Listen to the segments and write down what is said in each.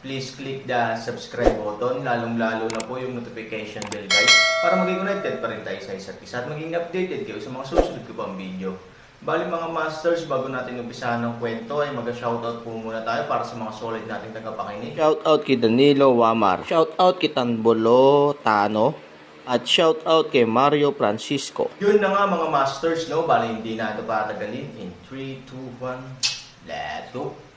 please click the subscribe button, lalong-lalo na po yung notification bell guys, para maging connected pa rin tayo sa isa't isa at maging updated kayo sa mga susunod ko pang video. Bali mga masters, bago natin umpisahan ng kwento ay mag-shoutout po muna tayo para sa mga solid nating tagapakinig. Shout out kay Danilo Wamar. Shout out kay Tanbolo Tano. At shout out kay Mario Francisco. Yun na nga mga masters, no? Bali hindi na ito patagalin. In 3, 2, 1, let's go!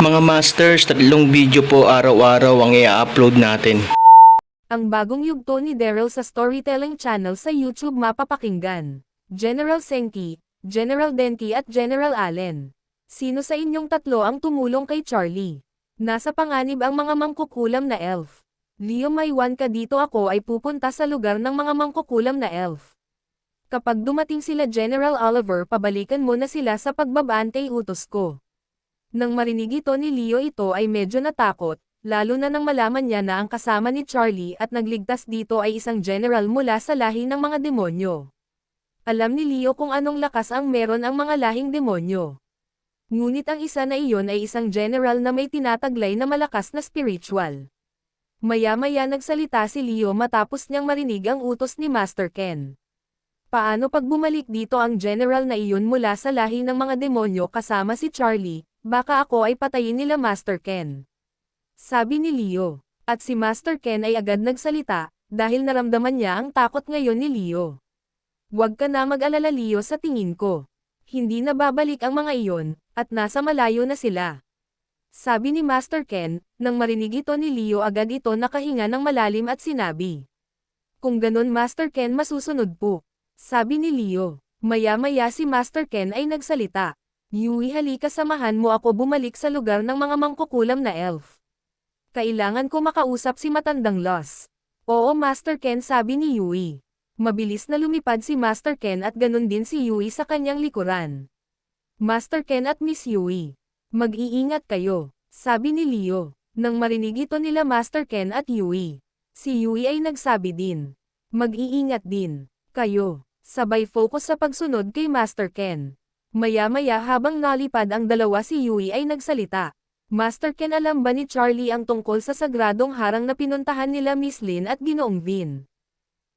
Mga masters, tatlong video po araw-araw ang i-upload natin. Ang bagong yugto ni Daryl sa Storytelling Channel sa YouTube mapapakinggan. General Senki, General Denki at General Allen. Sino sa inyong tatlo ang tumulong kay Charlie? Nasa panganib ang mga mangkukulam na elf. Leo Maywan ka dito ako ay pupunta sa lugar ng mga mangkukulam na elf. Kapag dumating sila General Oliver pabalikan mo na sila sa pagbabantay utos ko. Nang marinig ito ni Leo ito ay medyo natakot, lalo na nang malaman niya na ang kasama ni Charlie at nagligtas dito ay isang general mula sa lahi ng mga demonyo. Alam ni Leo kung anong lakas ang meron ang mga lahing demonyo. Ngunit ang isa na iyon ay isang general na may tinataglay na malakas na spiritual. Maya-maya nagsalita si Leo matapos niyang marinig ang utos ni Master Ken. Paano pag bumalik dito ang general na iyon mula sa lahi ng mga demonyo kasama si Charlie, baka ako ay patayin nila Master Ken. Sabi ni Leo. At si Master Ken ay agad nagsalita, dahil naramdaman niya ang takot ngayon ni Leo. Huwag ka na mag-alala Leo sa tingin ko. Hindi na babalik ang mga iyon, at nasa malayo na sila. Sabi ni Master Ken, nang marinig ito ni Leo agad ito nakahinga ng malalim at sinabi. Kung ganun Master Ken masusunod po. Sabi ni Leo. Maya-maya si Master Ken ay nagsalita. Yui halika samahan mo ako bumalik sa lugar ng mga mangkukulam na elf. Kailangan ko makausap si matandang Loss. Oo Master Ken sabi ni Yui. Mabilis na lumipad si Master Ken at ganun din si Yui sa kanyang likuran. Master Ken at Miss Yui. Mag-iingat kayo, sabi ni Leo. Nang marinig ito nila Master Ken at Yui. Si Yui ay nagsabi din. Mag-iingat din, kayo. Sabay focus sa pagsunod kay Master Ken. Maya-maya habang nalipad ang dalawa si Yui ay nagsalita. Master Ken alam ba ni Charlie ang tungkol sa sagradong harang na pinuntahan nila Miss Lin at Ginoong Vin?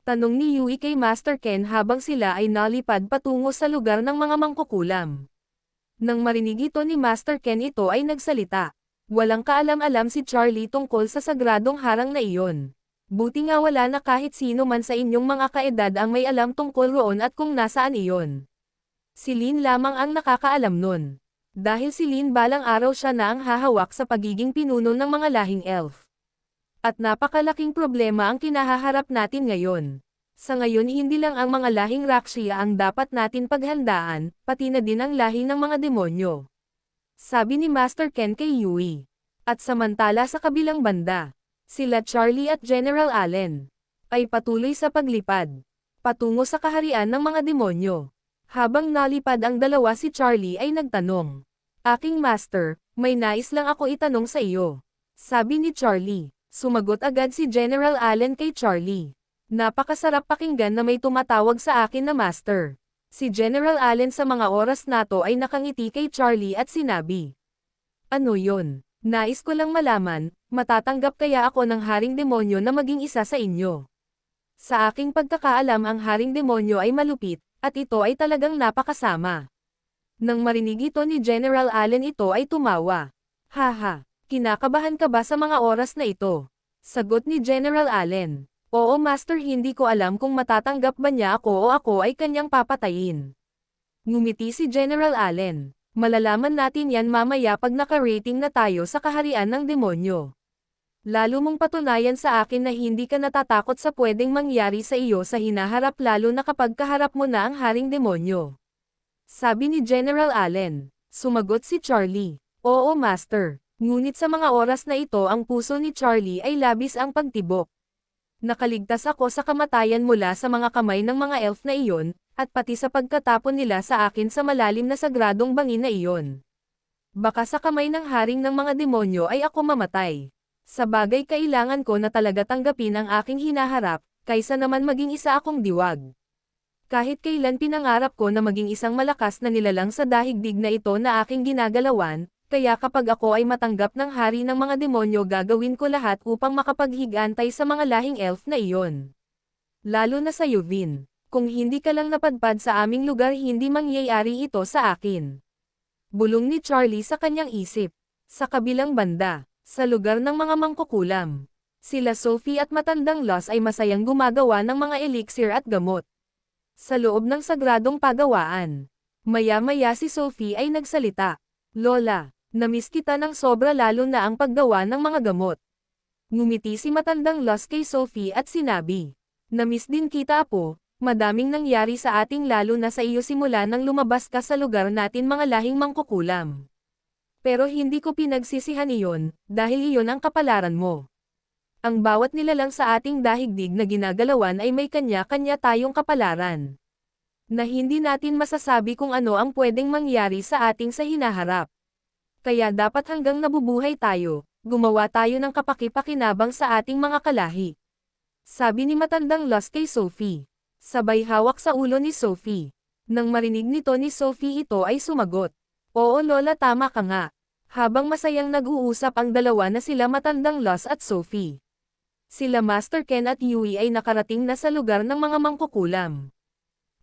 Tanong ni Yui kay Master Ken habang sila ay nalipad patungo sa lugar ng mga mangkukulam. Nang marinig ito ni Master Ken ito ay nagsalita. Walang kaalam-alam si Charlie tungkol sa sagradong harang na iyon. Buti nga wala na kahit sino man sa inyong mga kaedad ang may alam tungkol roon at kung nasaan iyon. Si Lin lamang ang nakakaalam nun. Dahil si Lin balang araw siya na ang hahawak sa pagiging pinuno ng mga lahing elf. At napakalaking problema ang kinahaharap natin ngayon. Sa ngayon hindi lang ang mga lahing Rakshia ang dapat natin paghandaan, pati na din ang lahi ng mga demonyo. Sabi ni Master Ken kay Yui. At samantala sa kabilang banda, sila Charlie at General Allen ay patuloy sa paglipad patungo sa kaharian ng mga demonyo. Habang nalipad ang dalawa si Charlie ay nagtanong. Aking master, may nais lang ako itanong sa iyo. Sabi ni Charlie. Sumagot agad si General Allen kay Charlie. Napakasarap pakinggan na may tumatawag sa akin na master. Si General Allen sa mga oras nato ay nakangiti kay Charlie at sinabi. Ano yon? Nais ko lang malaman, matatanggap kaya ako ng haring demonyo na maging isa sa inyo. Sa aking pagkakaalam ang haring demonyo ay malupit, at ito ay talagang napakasama. Nang marinig ito ni General Allen ito ay tumawa. Haha, kinakabahan ka ba sa mga oras na ito? Sagot ni General Allen. Oo Master hindi ko alam kung matatanggap ba niya ako o ako ay kanyang papatayin. Ngumiti si General Allen. Malalaman natin yan mamaya pag naka-rating na tayo sa kaharian ng demonyo. Lalo mong patunayan sa akin na hindi ka natatakot sa pwedeng mangyari sa iyo sa hinaharap lalo na kapag kaharap mo na ang haring demonyo. Sabi ni General Allen. Sumagot si Charlie. Oo Master. Ngunit sa mga oras na ito ang puso ni Charlie ay labis ang pagtibok. Nakaligtas ako sa kamatayan mula sa mga kamay ng mga elf na iyon, at pati sa pagkatapon nila sa akin sa malalim na sagradong bangin na iyon. Baka sa kamay ng haring ng mga demonyo ay ako mamatay. Sa bagay kailangan ko na talaga tanggapin ang aking hinaharap, kaysa naman maging isa akong diwag. Kahit kailan pinangarap ko na maging isang malakas na nilalang sa dahigdig na ito na aking ginagalawan, kaya kapag ako ay matanggap ng hari ng mga demonyo gagawin ko lahat upang makapaghigantay sa mga lahing elf na iyon. Lalo na sa Vin. Kung hindi ka lang napadpad sa aming lugar hindi mangyayari ito sa akin. Bulong ni Charlie sa kanyang isip. Sa kabilang banda, sa lugar ng mga mangkukulam. Sila Sophie at matandang Los ay masayang gumagawa ng mga elixir at gamot. Sa loob ng sagradong pagawaan. Maya-maya si Sophie ay nagsalita. Lola, namiss kita ng sobra lalo na ang paggawa ng mga gamot. Ngumiti si matandang Los kay Sophie at sinabi. Namiss din kita po, madaming nangyari sa ating lalo na sa iyo simula nang lumabas ka sa lugar natin mga lahing mangkukulam. Pero hindi ko pinagsisihan iyon, dahil iyon ang kapalaran mo. Ang bawat nilalang sa ating dahigdig na ginagalawan ay may kanya-kanya tayong kapalaran. Na hindi natin masasabi kung ano ang pwedeng mangyari sa ating sa hinaharap. Kaya dapat hanggang nabubuhay tayo, gumawa tayo ng kapaki-pakinabang sa ating mga kalahi. Sabi ni matandang Los kay Sophie. Sabay hawak sa ulo ni Sophie. Nang marinig nito ni Sophie ito ay sumagot. Oo lola tama ka nga. Habang masayang nag-uusap ang dalawa na sila matandang Los at Sophie. Sila Master Ken at Yui ay nakarating na sa lugar ng mga mangkukulam.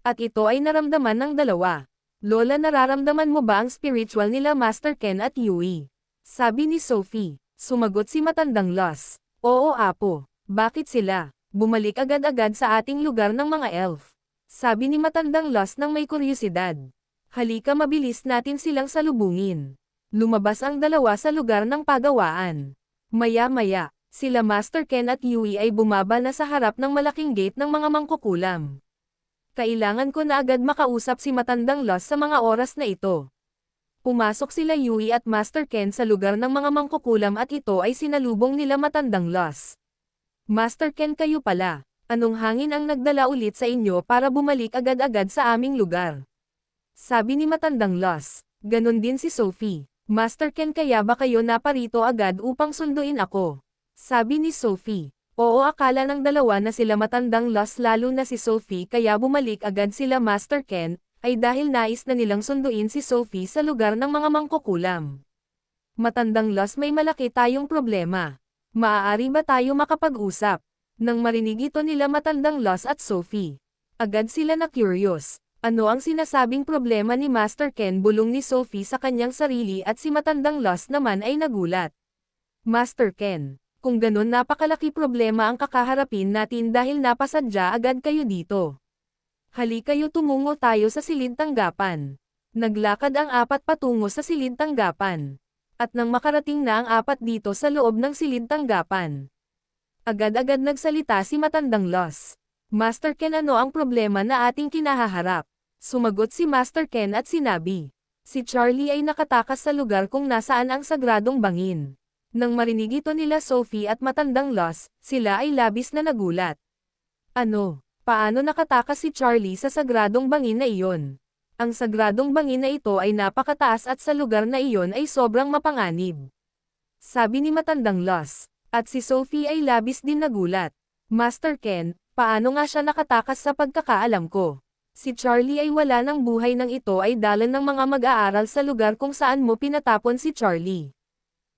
At ito ay naramdaman ng dalawa. Lola nararamdaman mo ba ang spiritual nila Master Ken at Yui? Sabi ni Sophie. Sumagot si matandang Los. Oo apo. Bakit sila? Bumalik agad-agad sa ating lugar ng mga elf. Sabi ni matandang Los nang may kuryosidad. Halika mabilis natin silang salubungin. Lumabas ang dalawa sa lugar ng pagawaan. Maya-maya, sila Master Ken at Yui ay bumaba na sa harap ng malaking gate ng mga mangkukulam. Kailangan ko na agad makausap si Matandang Los sa mga oras na ito. Pumasok sila Yui at Master Ken sa lugar ng mga mangkukulam at ito ay sinalubong nila Matandang Los. Master Ken kayo pala, anong hangin ang nagdala ulit sa inyo para bumalik agad-agad sa aming lugar? Sabi ni Matandang Los, ganon din si Sophie. Master Ken kaya ba kayo naparito agad upang sunduin ako? Sabi ni Sophie. Oo akala ng dalawa na sila matandang Los lalo na si Sophie kaya bumalik agad sila Master Ken, ay dahil nais na nilang sunduin si Sophie sa lugar ng mga mangkukulam. Matandang Los may malaki tayong problema. Maaari ba tayo makapag-usap? Nang marinig ito nila matandang Los at Sophie. Agad sila na curious. Ano ang sinasabing problema ni Master Ken bulong ni Sophie sa kanyang sarili at si matandang Los naman ay nagulat. Master Ken, kung ganun napakalaki problema ang kakaharapin natin dahil napasadya agad kayo dito. Hali kayo tumungo tayo sa silintanggapan. Naglakad ang apat patungo sa silintanggapan. At nang makarating na ang apat dito sa loob ng silintanggapan. Agad-agad nagsalita si matandang Los. Master Ken ano ang problema na ating kinahaharap? Sumagot si Master Ken at sinabi. Si Charlie ay nakatakas sa lugar kung nasaan ang sagradong bangin. Nang marinig ito nila Sophie at matandang Los, sila ay labis na nagulat. Ano? Paano nakatakas si Charlie sa sagradong bangin na iyon? Ang sagradong bangin na ito ay napakataas at sa lugar na iyon ay sobrang mapanganib. Sabi ni matandang Los. At si Sophie ay labis din nagulat. Master Ken, paano nga siya nakatakas sa pagkakaalam ko? Si Charlie ay wala ng buhay ng ito ay dalan ng mga mag-aaral sa lugar kung saan mo pinatapon si Charlie.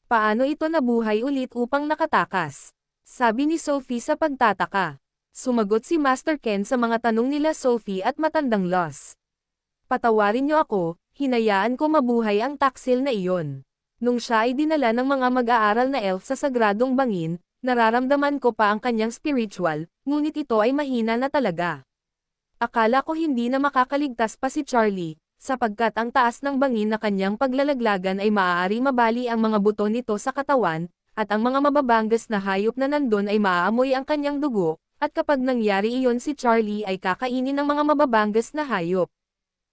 Paano ito nabuhay ulit upang nakatakas? Sabi ni Sophie sa pagtataka. Sumagot si Master Ken sa mga tanong nila Sophie at matandang Los. Patawarin niyo ako, hinayaan ko mabuhay ang taksil na iyon. Nung siya ay dinala ng mga mag-aaral na elf sa sagradong bangin, nararamdaman ko pa ang kanyang spiritual, ngunit ito ay mahina na talaga. Akala ko hindi na makakaligtas pa si Charlie, sapagkat ang taas ng bangin na kanyang paglalaglagan ay maaari mabali ang mga buto nito sa katawan, at ang mga mababanggas na hayop na nandun ay maaamoy ang kanyang dugo, at kapag nangyari iyon si Charlie ay kakainin ng mga mababanggas na hayop.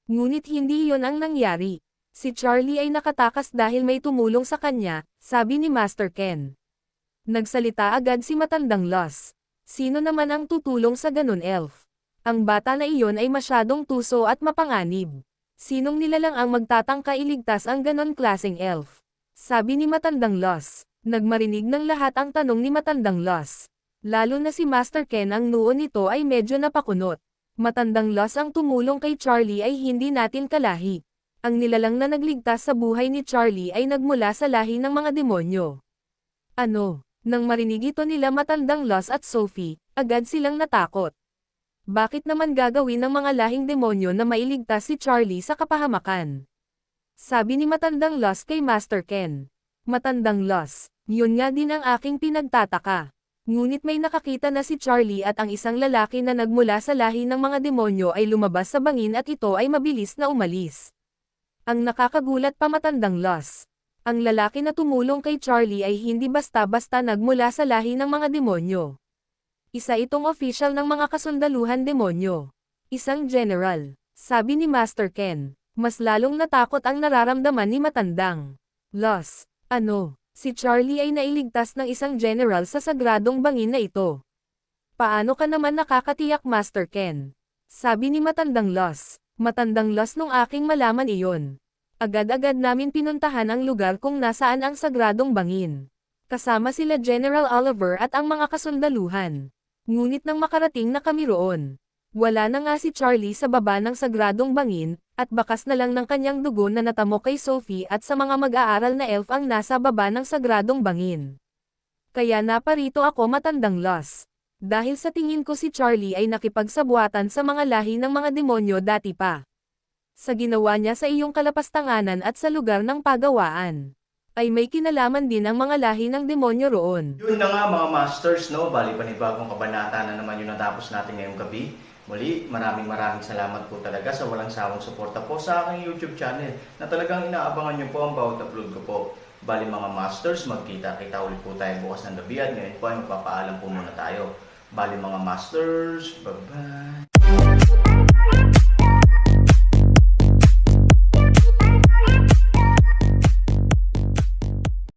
Ngunit hindi iyon ang nangyari. Si Charlie ay nakatakas dahil may tumulong sa kanya, sabi ni Master Ken. Nagsalita agad si matandang Loss. Sino naman ang tutulong sa ganun elf? Ang bata na iyon ay masyadong tuso at mapanganib. Sinong nilalang ang magtatangka iligtas ang ganon klaseng elf? Sabi ni matandang Loss. Nagmarinig ng lahat ang tanong ni matandang Loss. Lalo na si Master Ken ang noo nito ay medyo napakunot. Matandang Loss ang tumulong kay Charlie ay hindi natin kalahi. Ang nilalang na nagligtas sa buhay ni Charlie ay nagmula sa lahi ng mga demonyo. Ano? Nang marinig ito nila matandang Loss at Sophie, agad silang natakot. Bakit naman gagawin ng mga lahing demonyo na mailigtas si Charlie sa kapahamakan? Sabi ni matandang Loss kay Master Ken. Matandang Loss, yun nga din ang aking pinagtataka. Ngunit may nakakita na si Charlie at ang isang lalaki na nagmula sa lahi ng mga demonyo ay lumabas sa bangin at ito ay mabilis na umalis. Ang nakakagulat pa matandang Loss. Ang lalaki na tumulong kay Charlie ay hindi basta-basta nagmula sa lahi ng mga demonyo. Isa itong official ng mga kasundaluhan demonyo. Isang general. Sabi ni Master Ken. Mas lalong natakot ang nararamdaman ni matandang. Loss. Ano? Si Charlie ay nailigtas ng isang general sa sagradong bangin na ito. Paano ka naman nakakatiyak Master Ken? Sabi ni matandang Loss. Matandang Loss nung aking malaman iyon. Agad-agad namin pinuntahan ang lugar kung nasaan ang sagradong bangin. Kasama sila General Oliver at ang mga kasundaluhan. Ngunit nang makarating na kami roon, wala na nga si Charlie sa baba ng sagradong bangin, at bakas na lang ng kanyang dugo na natamo kay Sophie at sa mga mag-aaral na elf ang nasa baba ng sagradong bangin. Kaya naparito ako matandang loss. Dahil sa tingin ko si Charlie ay nakipagsabuatan sa mga lahi ng mga demonyo dati pa sa ginawa niya sa iyong kalapastanganan at sa lugar ng pagawaan. Ay may kinalaman din ang mga lahi ng demonyo roon. Yun na nga mga masters, no? Bali panibagong kabanata na naman yung natapos natin ngayong gabi. Muli, maraming maraming salamat po talaga sa walang sawang suporta po sa aking YouTube channel na talagang inaabangan niyo po ang bawat upload ko po. Bali mga masters, magkita-kita ulit po tayo bukas ng gabi at ngayon po ay magpapaalam po muna tayo. Bali mga masters, bye-bye!